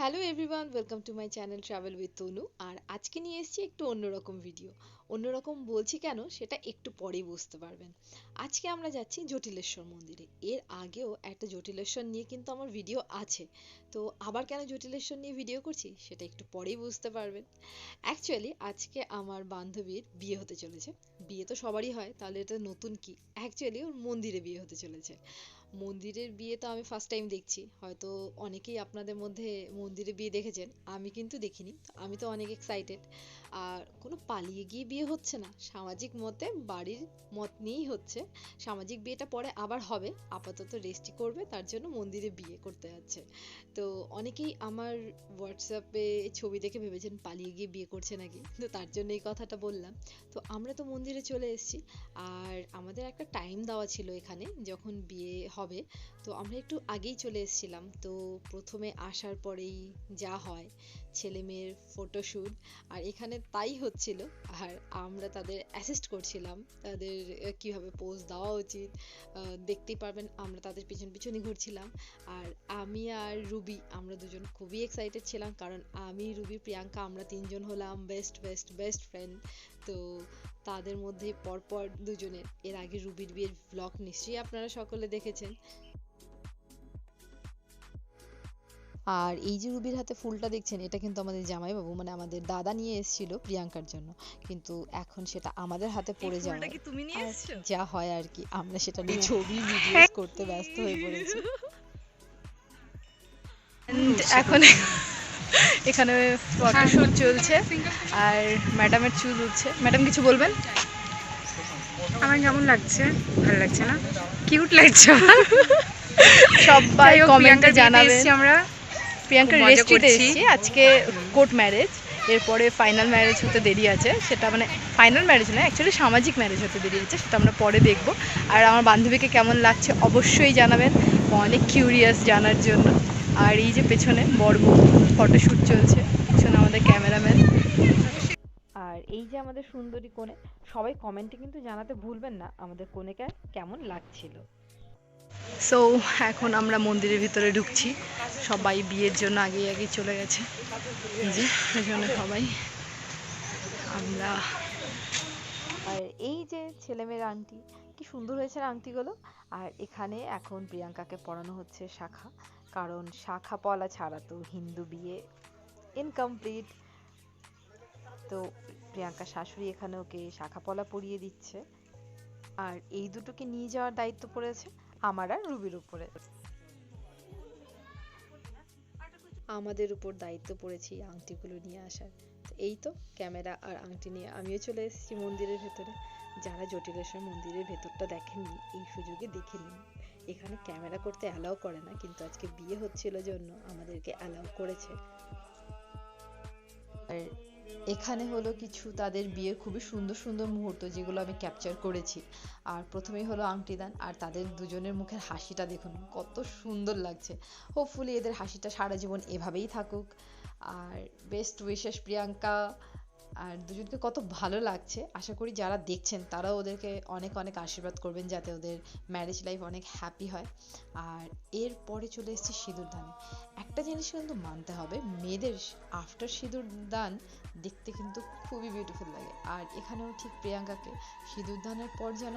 Hello everyone welcome to my channel travel with Tanu আর আজকে নিয়ে এসেছি একটু অন্যরকম ভিডিও অন্যরকম বলছি কেন, সেটা একটু পরেই বুঝতে পারবেন। আজকে আমরা যাচ্ছি জটিলেশ্বর মন্দিরে। এর আগেও একটা জটিলেশ্বর নিয়ে কিন্তু আমার ভিডিও আছে। তো আবার কেন জটিলেশ্বর নিয়ে ভিডিও করছি, সেটা একটু পরেই বুঝতে পারবেন। অ্যাকচুয়ালি আজকে আমার বান্ধবীর বিয়ে হতে চলেছে। বিয়ে তো সবারই হয়, তাহলে এটা নতুন কি? অ্যাকচুয়ালি ওর মন্দিরে বিয়ে হতে চলেছে। মন্দিরের বিয়ে তো আমি ফার্স্ট টাইম দেখছি। হয়তো অনেকেই আপনাদের মধ্যে মন্দিরে বিয়ে দেখেছেন, আমি কিন্তু দেখিনি আমি তো অনেক এক্সাইটেড আর কোনো পালিয়ে গিয়ে বিয়ে হচ্ছে না, সামাজিক মতে বাড়ির মত নিয়েই হচ্ছে। সামাজিক বিয়েটা পরে আবার হবে, আপাতত রেস্টই করবে, তার জন্য মন্দিরে বিয়ে করতে যাচ্ছে। তো অনেকেই আমার হোয়াটসঅ্যাপে ছবি দেখে ভেবেছেন পালিয়ে গিয়ে বিয়ে করছে নাকি তো তার জন্য এই কথাটা বললাম। তো আমরা তো মন্দিরে চলে এসেছি, আর আমাদের একটা টাইম দেওয়া ছিল এখানে, যখন বিয়ে হবে। তো আমরা একটু আগেই চলে এসেছিলাম। তো প্রথমে আসার পরেই যা হয় ছেলে মেয়ের ফটোশ্যুট আর এখানে তাই হচ্ছিল, আর আমরা তাদের অ্যাসিস্ট করছিলাম। তাদের কীভাবে পোজ দেওয়া উচিত দেখতেই পারবেন আমরা তাদের পিছন পিছনই ঘুরছিলাম। আর আমি আর রুবি, আমরা দুজন খুবই এক্সাইটেড ছিলাম, কারণ আমি, রুবি, প্রিয়াঙ্কা, আমরা তিনজন হলাম বেস্ট বেস্ট বেস্ট ফ্রেন্ড তো তাদের মধ্যে পরপর দুজনের, এর আগে রুবির বিয়ের ব্লগ নিশ্চয়ই আপনারা সকলে দেখেছেন। আর এই যে রুবির হাতে ফুলটা দেখছেন এটা কিন্তু আমাদের জামাইবাবু মানে আমাদের দাদা নিয়ে এসেছিল প্রিয়াঙ্কার জন্য। কিন্তু এখন সেটা আমাদের হাতে পড়ে যাওয়ায় কি তুমি নিয়ে আর যা হয় আর কি আমরা সেটা নিয়ে ছবি ভিডিওস করতে ব্যস্ত হয়ে পড়েছি। And এখন এখানে ফটোশুট চলছে আর ম্যাডামের চুল উঠছে। ম্যাডাম কিছু বলবেন? আমার কেমন লাগছে? ভালো লাগছে না? কিউট লাগছে সবাই যাই হোক, কমেন্টে জানাবেন। আমরা মজা রেস্ট্রিতে এসেছি। আজকে কোর্ট ম্যারেজ এরপরে ফাইনাল ম্যারেজ হতে দেরি আছে। সেটা মানে ফাইনাল ম্যারেজ নয় অ্যাকচুয়ালি সামাজিক ম্যারেজ হতে দেরি আছে সেটা আমরা পরে দেখব। আর আমার বান্ধবীকে কেমন লাগছে অবশ্যই জানাবেন। অনেক কিউরিয়াস জানার জন্য। আর এই যে পেছনে বড় ফটোশ্যুট চলছে পেছনে আমাদের ক্যামেরাম্যান আর এই যে আমাদের সুন্দরী কোণে সবাই কমেন্টে কিন্তু জানাতে ভুলবেন না আমাদের কোণেকে কেমন লাগছিল। সো এখন আমরা মন্দিরের ভিতরে ঢুকছি। সবাই বিয়ের জন্য আগেই আগেই চলে গেছে। যে পেছনে সবাই আমরা আর এই যে ছেলেমেয়ের আংটি, কি সুন্দর হয়েছে আংটিগুলো? আর এখানে এখন প্রিয়াঙ্কাকে পড়ানো হচ্ছে শাখা। কারণ শাখা পলা ছাড়া তো হিন্দু বিয়ে ইনকমপ্লিট তো প্রিয়াঙ্কা শাশুড়ি এখানে ওকে শাখা পলা পরিয়ে দিচ্ছে। আর এই দুটোকে নিয়ে যাওয়ার দায়িত্ব পড়েছে। আমার আর রুবির উপরে। আমাদের উপর দায়িত্ব পড়েছে এই আংটিগুলো নিয়ে আসার। এই তো ক্যামেরা আর আংটি নিয়ে আমিও চলে এসেছি মন্দিরের ভেতরে। যারা জটিলেশ্বর মন্দিরের ভেতরটা দেখেননি এই সুযোগে দেখে নিন। এখানে ক্যামেরা করতে অ্যালাউ করে না কিন্তু আজকে বিয়ে হচ্ছিল জন্য আমাদেরকে অ্যালাউ করেছে। আর এখানে হলো কিছু তাদের বিয়ের খুবই সুন্দর সুন্দর মুহূর্ত যেগুলো আমি ক্যাপচার করেছি। আর প্রথমেই হলো আংটি দান আর তাদের দুজনের মুখের হাসিটা দেখুন, কত সুন্দর লাগছে। হোপফুলি এদের হাসিটা সারা জীবন এভাবেই থাকুক। আর বেস্ট উইশেস প্রিয়াঙ্কা আর দুজনকে কত ভালো লাগছে। আশা করি যারা দেখছেন, তারাও ওদেরকে অনেক অনেক আশীর্বাদ করবেন যাতে ওদের ম্যারেজ লাইফ অনেক হ্যাপি হয়। আর এরপরে চলে এসেছি সিঁদুর দানে। একটা জিনিস কিন্তু মানতে হবে, মেয়েদের আফটার সিঁদুর দান দেখতে কিন্তু খুবই বিউটিফুল লাগে। আর এখানেও ঠিক প্রিয়াঙ্কাকে সিঁদুর দানের পর যেন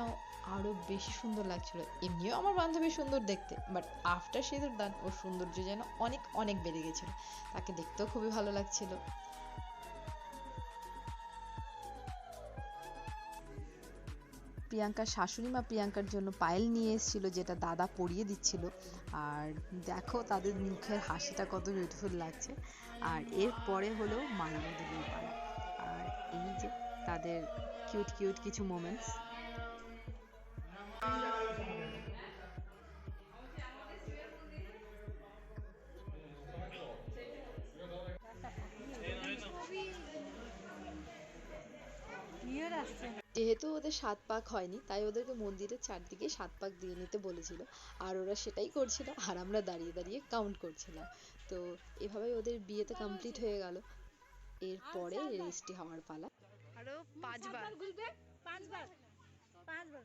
আরও বেশি সুন্দর লাগছিল। এমনিও আমার বান্ধবী সুন্দর দেখতে বাট আফটার সিঁদুর দান ওর সৌন্দর্য যেন অনেক অনেক বেড়ে গেছিল। তাকে দেখতেও খুবই ভালো লাগছিল। প্রিয়াঙ্কার শাশুড়ি মা প্রিয়াঙ্কার জন্য পায়েল নিয়ে এসেছিল, যেটা দাদা পরিয়ে দিচ্ছিল। আর দেখো তাদের মুখের হাসিটা কত বিউটিফুল লাগছে। আর এরপরে হলো মালা দেবীর পালা। আর এই যে তাদের কিউট কিউট কিছু মোমেন্টস যেহেতু ওদের সাত পাক হয়নি তাই ওদেরকে মন্দিরের চারদিকে সাত পাক দিয়ে নিতে বলেছিল। আর ওরা সেটাই করছিল আর আমরা দাঁড়িয়ে দাঁড়িয়ে কাউন্ট করছিলাম। তো এভাবেই ওদের বিয়েতে কমপ্লিট হয়ে গেল। এরপরে রেজিস্ট্রি হওয়ার পালা। আরও পাঁচবার। পাঁচবার পাঁচবার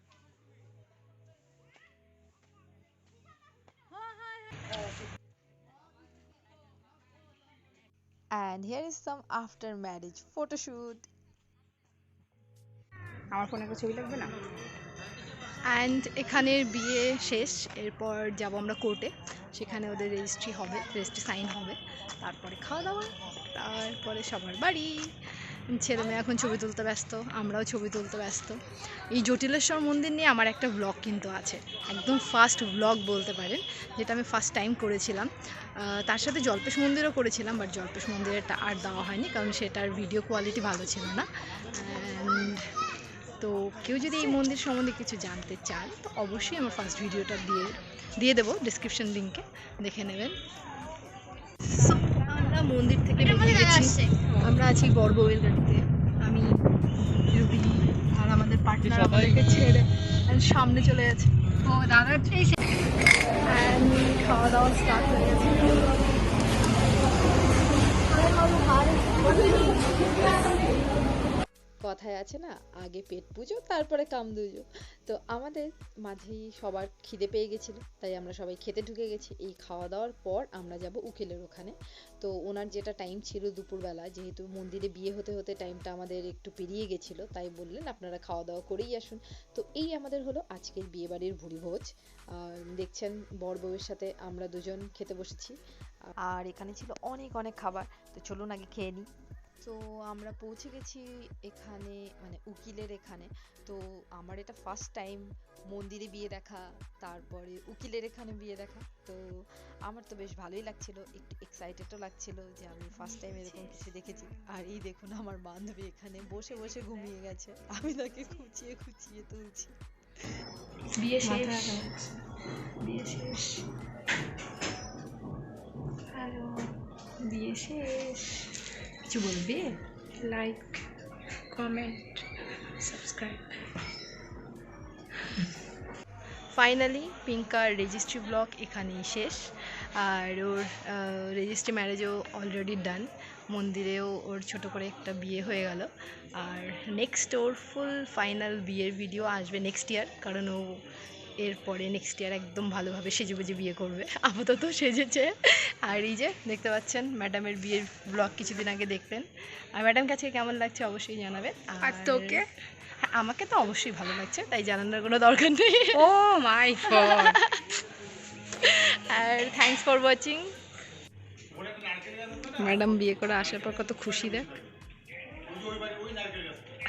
and here is some after marriage photoshoot আমার ফোনে একটা ছবি লাগবে না। অ্যান্ড এখানের বিয়ে শেষ, এরপর যাব আমরা কোর্টে। সেখানে ওদের রেজিস্ট্রি হবে রেজিস্ট্রি সাইন হবে। তারপরে খাওয়া দাওয়া, তারপরে সবার বাড়ি। ছেলে মেয়ে এখন ছবি তুলতে ব্যস্ত, আমরাও ছবি তুলতে ব্যস্ত। এই জটিলেশ্বর মন্দির নিয়ে আমার একটা ব্লগ কিন্তু আছে। একদম ফার্স্ট ব্লগ বলতে পারেন, যেটা আমি ফার্স্ট টাইম করেছিলাম। তার সাথে জল্পেশ মন্দিরও করেছিলাম বাট জল্পেশ মন্দিরেরটা আর দেওয়া হয়নি, কারণ সেটার ভিডিও কোয়ালিটি ভালো ছিল না। অ্যান্ড তো কেউ যদি এই মন্দির সম্বন্ধে কিছু জানতে চান তো অবশ্যই আমার ফার্স্ট ভিডিওটা দিয়ে দিয়ে দেবো ডিসক্রিপশন লিঙ্কে দেখে নেবেন। আমরা মন্দির থেকে আমরা আছি বড়বউয়ের গাড়িতে আমি রুবি আর আমাদের পার্টনার আমাদেরকে ছেড়ে সামনে চলে গেছে। ও দাদা খাওয়া দাওয়া স্টার্ট হয়ে গেছে। কথায় আছে না, আগে পেট পুজো, তারপরে কাম দুজো তো আমাদের মাঝেই সবার খিদে পেয়ে গেছিল, তাই আমরা সবাই খেতে ঢুকে গেছি। এই খাওয়া দাওয়ার পর আমরা যাব উকিলের ওখানে। তো ওনার যেটা টাইম ছিল দুপুরবেলা, যেহেতু মন্দিরে বিয়ে হতে হতে টাইমটা আমাদের একটু পেরিয়ে গেছিল, তাই বললেন আপনারা খাওয়া দাওয়া করেই আসুন। তো এই আমাদের হলো আজকের বিয়ে বাড়ির ভুরি ভোজ আর দেখছেন বর বউয়ের সাথে আমরা দুজন খেতে বসেছি। আর এখানে ছিল অনেক অনেক খাবার। তো চলুন আগে খেয়ে নিই। তো আমরা পৌঁছে গেছি এখানে মানে উকিলের এখানে। তো আমার এটা ফার্স্ট টাইম মন্দিরে বিয়ে দেখা তারপরে উকিলের এখানে বিয়ে দেখা। তো আমার তো বেশ ভালোই লাগছিল একটু এক্সাইটেডও লাগছিল যে আমি ফার্স্ট টাইম এরকম কিছু দেখেছি। আর এই দেখুন আমার বান্ধবী এখানে বসে বসে ঘুমিয়ে গেছে। আমি তাকে খুঁচিয়ে খুঁচিয়ে তুলছি। বিয়ে শেষ। বিয়ে শেষ। হ্যালো। বিয়ে শেষ। কিছু বলবি লাইক কমেন্ট সাবস্ক্রাইব ফাইনালি পিঙ্কার রেজিস্ট্রি ব্লক এখানেই শেষ। আর ওর রেজিস্ট্রি ম্যারেজও অলরেডি ডান মন্দিরেও ওর ছোট করে একটা বিয়ে হয়ে গেল। আর নেক্সট ওর ফুল ফাইনাল বিয়ের ভিডিও আসবে নেক্সট ইয়ার কারণ ও এরপরে নেক্সট ইয়ার একদম ভালোভাবে সেজে বুঝে বিয়ে করবে। আপাতত সেজেছে। আর এই যে দেখতে পাচ্ছেন ম্যাডামের বিয়ের ব্লগ কিছুদিন আগে দেখলেন। আর ম্যাডাম কাছে কেমন লাগছে অবশ্যই জানাবেন। আর তোকে? হ্যাঁ, আমাকে তো অবশ্যই ভালো লাগছে তাই জানানোর কোনো দরকার নেই। ও মাই আর থ্যাঙ্কস ফর ওয়াচিং ম্যাডাম বিয়ে করে আসার পর কত খুশি দেখ।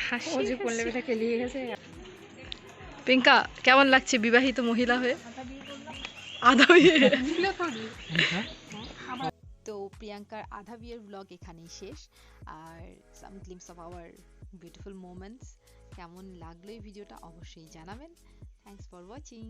হাসি ও যে পড়লে বেটা কেলিয়ে গেছে। পিঙ্কা, কেমন লাগছে বিবাহিত মহিলা হয়ে? আধা বিয়ে তো প্রিয়াঙ্কার আধা বিয়ের ব্লগ এখানেই শেষ। আর some glimpse of our beautiful moments কেমন লাগল এই ভিডিওটা অবশ্যই জানাবেন। Thanks for watching